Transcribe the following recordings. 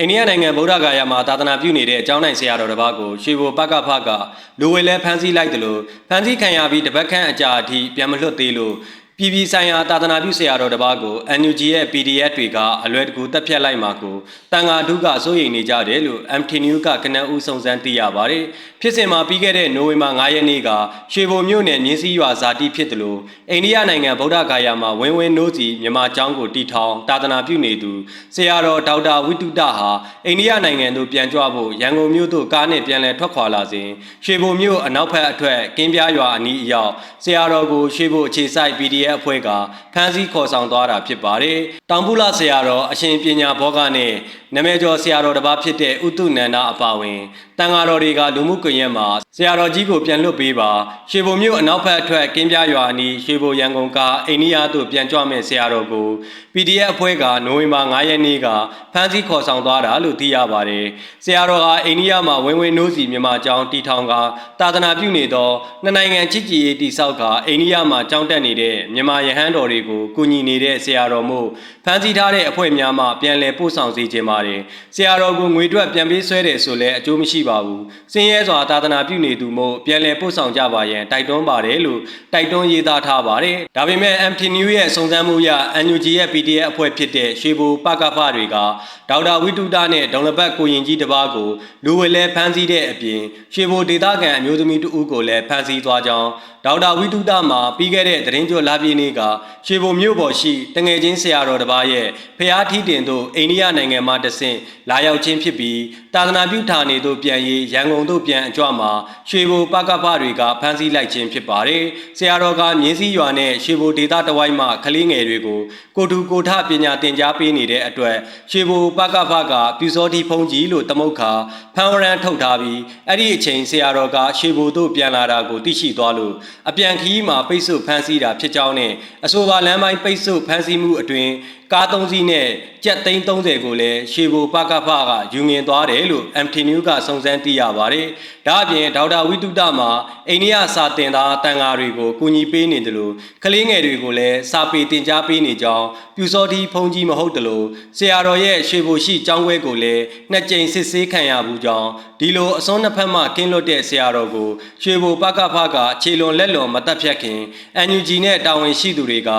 အိန္ဒိယနိုင်ငံဗုဒ္ဓဂါယာမှာသာသနာပြုနေတဲ့အကြောင်းနိုင်ဆရာတော်တစ်ပါးကိုရွှေဘိုပကဖကလူဝဲလဲဖမ်းဆီးလိုက်တယ်လို့ဖမ်းဆီးခံရပြီးတပတ်ခန့်အကြာအထိပြန်မလွတ်သေးလို့ ပြည်ပြည်ဆိုင်ရာသာသနာပြုဆရာတော်တစ်ပါးကို NUG ရဲ့ PDF တွေကအလွယ်တကူတက်ဖြတ်လိုက်မှာကိုတန်ဃာဒုကစိုးရိမ်နေကြတယ်လို့ MT News ကကနအူးစုံစမ်းသိရပါတယ်။ဖြစ်စဉ်မှာပြီးခဲ့တဲ့နိုဝင်ဘာ9ရက်နေ့ကရွှေဘိုမြို့နယ်မြင်းစည်းရွာဇာတိဖြစ်တယ်လို့အိန္ဒိယနိုင်ငံဗုဒ္ဓဂါယာမှာဝင်းဝင်းနိုးစီမြန်မာကျောင်းကိုတီထောင်သာသနာပြုနေသူဆရာတော်ဒေါက်တာဝိတုဒဟာအိန္ဒိယနိုင်ငံသို့ပြန်ကြွဖို့ရန်ကုန်မြို့သို့ကားနဲ့ပြန်လည်ထွက်ခွာလာစဉ်ရွှေဘိုမြို့အနောက်ဘက်အထွက်ကင်းပြားရွာအနီးအရောက်ဆရာတော်ကိုရွှေဘိုအခြေစိုက် PDF အဖွဲ့ကဖမ်းဆီးခေါ်ဆောင်သွားတာဖြစ်ပါတယ်။တောင်ပုလဆရာတော်အရှင်ပညာဘောကနဲ့နမေကျော်ဆရာတော်တစ်ပါးဖြစ်တဲ့ဥတုနန္ဒအပါဝင်တန်ဃာတော်တွေကလူမှုကွန်ရက်မှာဆရာတော်ကြီးကိုပြန်လွတ်ပေးပါရွှေဘုံမြို့အနောက်ဘက်အထွက်ကင်းပြရွာအနီးရွှေဘုံရန်ကုန်ကအိန္ဒိယသို့ပြန်ကြွမဲ့ဆရာတော်ကို PDF အဖွဲ့ကနိုဝင်ဘာ9ရက်နေ့ကဖမ်းဆီးခေါ်ဆောင်သွားတာလို့သိရပါတယ်ဆရာတော်ဟာအိန္ဒိယမှာဝင်းဝင်းနိုးစီမြန်မာကျောင်းတီထောင်ကသာသနာပြုနေသောနှစ်နိုင်ငံချစ်ကြည်ရေးတိဆောက်ကအိန္ဒိယမှာကျောင်းတက်နေတဲ့မြန်မာယဟန်တော်တွေကိုကူညီနေတဲ့ဆရာတော်မို့ဖမ်းဆီးထားတဲ့အဖွဲ့များမှပြန်လည်ပို့ဆောင်စေခြင်းပါတယ်ဆရာတော်ကိုငွေတွက်ပြန်ပေးဆွဲတယ်ဆိုလဲအကျိုးမရှိပါဘူးစင်းရဲစွာသာသနာပြုနေသူမို့ပြန်လည်ပို့ဆောင်ကြပါရန်တိုက်တွန်းပါတယ်လို့တိုက်တွန်းရေးသားထားပါတယ်ဒါပေမဲ့ MT New ရဲ့စုံစမ်းမှုအရ NUG ရဲ့ PDF အဖွဲ့ဖြစ်တဲ့ရွှေဘူပကဖတွေကဒေါက်တာဝိတုဒနဲ့ဒေါန်လဘတ်ကိုရင်ကြီးတစ်ပါးကိုလူဝဲလဲဖမ်းဆီးတဲ့အပြင်ရွှေဘူဒေတာကန်အမျိုးသမီးတဦးကိုလည်းဖမ်းဆီးသွားကြောင်းဒေါက်တာဝိတုဒမှာပြီးခဲ့တဲ့သတင်းကျော်လာပြင်းနေ့ကရွှေဘူမြို့ပေါ်ရှိတငယ်ချင်းဆရာတော်တစ်ပါးရဲ့ဖျားထီးတင်သို့အိန္ဒိယနိုင်ငံမှတဆင့်လာရောက်ခြင်းဖြစ်ပြီးတာသနာပြုဌာနေသို့ပြန်ရေးရန်ကုန်သို့ပြန်အကြွမှာရွှေဘူပကဖတွေကဖမ်းဆီးလိုက်ခြင်းဖြစ်ပါတယ်ဆရာတော်ကမြင်းစည်းရွာနဲ့ရွှေဘူဒေတာတဝိုင်းမှကလေးငယ်တွေကိုကိုတူကိုထပညာသင်ကြားပေးနေတဲ့အတွက်ရွှေဘူပကဖကပြူစောတိဖုံးကြီးလို့တမုတ်ခါဖမ်းဝရန်ထုတ်ထားပြီးအဲ့ဒီအချိန်ဆရာတော်ကရွှေဘူတို့ပြန်လာတာကိုသိရှိသွားလို့အပြန်ခီးမှာပိတ်ဆို့ဖမ်းဆီးတာဖြစ်ကြောင်းနဲ့အဆိုပါလမ်းပိုင်းပိတ်ဆို့ဖမ်းဆီးမှုအတွင်ကားသုံးစီးနဲ့ကြက်သိန်း30ကိုလည်းရွှေဘူပကဖကယူငင်သွားတယ်လို့ MT News ကစုံစမ်းသိရပါတယ်။ဒါအပြင်ဒေါက်တာဝိတုဒမှာအိန္ဒိယစာတင်သားတန်ဃာတွေကိုကူညီပေးနေတယ်လို့ကလေးငယ်တွေကိုလည်းစာပေတင် जा ပေးနေကြောင်းပြူစောတိဖုန်ကြီးမဟုတ်တယ်လို့ဆရာတော်ရဲ့ရွှေဘူရှိကျောင်းခွဲကိုလည်းနှစ်ကြိမ်စစ်ဆေးခံရဘူးကြောင်းဒီလိုအစွန်းနှစ်ဖက်မှကင်းလွတ်တဲ့ဆရာတော်ကိုရွှေဘူပကဖကခြေလွန်လက်လွန်မတက်ဖြတ်ခင် NUG နဲ့တာဝန်ရှိသူတွေက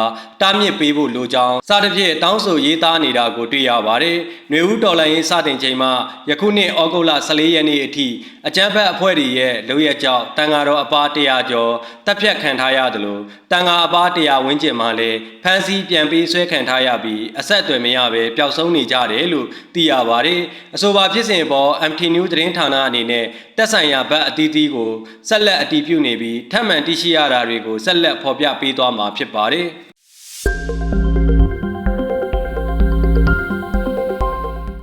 တားမြစ်ပေးဖို့လိုကြောင်းစသဖြင့်တောင်းဆိုရေးသားနေတာကိုတွေ့ရပါတယ်။ຫນွေဦးတော်လိုင်းရေးစတင်ချိန်မှယခုနှစ်ဩဂုတ်လ14ရက်နေ့အထိအကြမ်းဖက်အဖွဲ့တွေရဲ့လုပ်ရကြောင်းတန်ဃာတော်အပါ100ကျော်တပ်ဖြတ်ခံထားရတယ်လို့တန်ဃာအပါ100ဝန်းကျင်မှလည်းဖမ်းဆီးပြန်ပေးဆွဲခံထားရပြီးအဆက်အသွယ်မရဘဲပျောက်ဆုံးနေကြတယ်လို့သိရပါတယ်။အဆိုပါဖြစ်စဉ်ပေါ် MT News သတင်းဌာနအနေနဲ့တက်ဆိုင်ရာဘက်အသီးသီးကိုဆက်လက်အတည်ပြုနေပြီးထပ်မံတရှိရတာတွေကိုဆက်လက်ဖော်ပြပေးသွားမှာဖြစ်ပါတယ်။